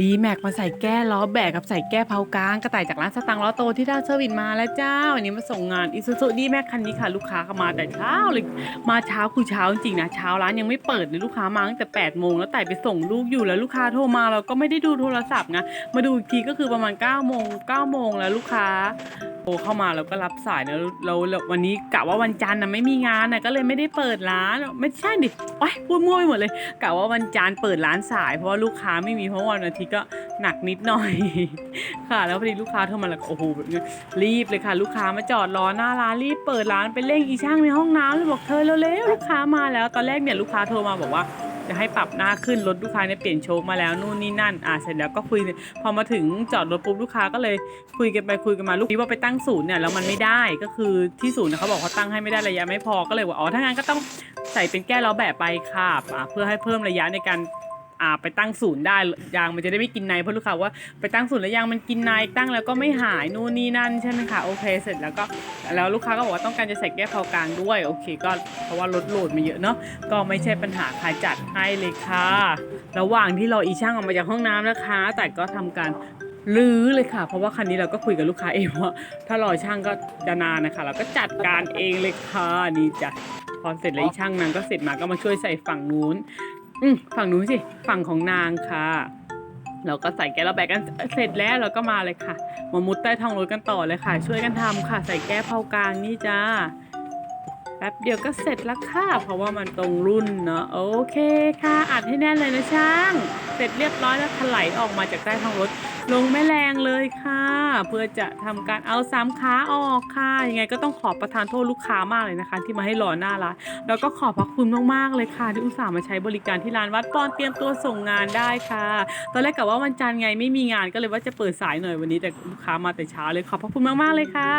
ดีแม็กมาใส่แก้ล้อแบกกับใส่แก้เผากลางกระต่ายจากร้านสตังล้อโตที่ท่าเซอร์วิสมาแล้วเจ้าวันนี้มาส่งงานอิซูซูดีแม็กคันนี้ค่ะ ลูกค้าเข้ามาแต่เช้าเลยมาเช้าคือเช้าจริงๆนะเช้าร้านยังไม่เปิดเลยลูกค้ามาตั้งแต่8ปดโมงแล้วแต่ไปส่งลูกอยู่แล้วลูกค้าโทรมาเราก็ไม่ได้ดูโทรศัพท์นะมาดูอีกทีก็คือประมาณ9ก้าโมงเก้าโมงแล้วลูกค้า โทรเข้ามาเราก็รับสายแล้วเราวันนี้กะว่าวันจันทร์นะไม่มีงานนะก็เลยไม่ได้เปิดร้าน ไม่ใช่ดิโอ๊ยพูดมั่วไปหมดเลยกะว่าวันจันทร์เปิดร้านสาย เพราะว่าลูกค้าไม่มีเพราะวันอาทิตย์ก็หนักนิดหน่อย ค่ะ แล้วพอดีลูกค้าโทรมาแล้วโอ้โหแบบนี้รีบเลยค่ะ ลูกค้ามาจอดรอหน้าร้านรีบเปิดร้านไปเร่งอีช่างในห้องน้ำเลยบอกเธอเร็วๆลูกค้ามาแล้วตอนแรกเนี่ยลูกค้าโทรมาบอกว่า จะให้ปรับหน้าขึ้นรถลูกค้าเนี่ยเปลี่ยนโชคมาแล้วนู่นนี่นั่นอะเสร็จแล้วก็คุยพอมาถึงจอดรถปุ๊บลูกค้าก็เลยคุยกันไปคุยกันมาลูกนี้ว่าไปตั้งศูนย์เนี่ยแล้วมันไม่ได้ก็คือที่ศูนย์เขาบอกเขาตั้งให้ไม่ได้ระยะไม่พอก็เลยว่าอ๋อถ้างั้นก็ต้องใส่เป็นแก้ล้อแบบไปค่ะเพื่อให้เพิ่มระยะในการ อ่าไปตั้งศูนย์ได้ยางมันจะได้ไม่กินในเพราะลูกค้าว่าไปตั้งศูนย์แล้วยางมันกินในตั้งแล้วก็ไม่หายนู่นนี่นั่นใช่ไหมคะโอเคเสร็จแล้วก็แล้วลูกค้าก็บอกว่าต้องการจะใส่แก้เผากลางด้วยโอเค ก็เพราะว่ารถโหลดมาเยอะเนาะก็ไม่ใช่ปัญหาค่ะจัดให้เลยค่ะระหว่างที่รออีช่างออกมาจากห้องน้ำนะคะ แต่ก็ทำการรื้อเลยค่ะ เพราะว่าคันนี้เราก็คุยกับลูกค้าเองว่าถ้ารอช่างก็จะนานนะคะเราก็จัดการเองเลยค่ะนี่จ้ะพอเสร็จแล้วช่างนางก็เสร็จมาก็มาช่วยใส่ฝั่งนู้น อืมฝั่งนู้นสิ ฝั่งของนางค่ะ เราก็ใส่แก้วเราแบกกันเสร็จแล้วเราก็มาเลยค่ะ มามุดใต้ท้องรถกันต่อเลยค่ะ ช่วยกันทำค่ะ ใส่แก้วเผากลางนี่จ้า ป๊บเดียวก็เสร็จแล้วค่ะ เพราะว่ามันตรงรุ่นเนาะโอเคค่ะอัดให้แน่นเลยนะช่าง เสร็จเรียบร้อยแล้วถลายออกมาจากใต้ท้องรถ ลงแม่แรงเลยค่ะ เพื่อจะทำการเอาสามขาออกค่ะ ยังไงก็ต้องขอประทานโทษลูกค้ามากเลยนะคะ ที่มาให้รอหน้าร้านแล้วก็ขอบพระคุณมากๆเลยค่ะ ที่อุตส่าห์มาใช้บริการที่ร้านวัดปอนเตรียมตัวส่งงานได้ค่ะ ตอนแรกกะว่าวันจันทร์ไงไม่มีงานก็เลยว่าจะเปิดสายหน่อยวันนี้แต่ลูกค้ามาแต่เช้าเลยขอบพระคุณมากๆเลยค่ะ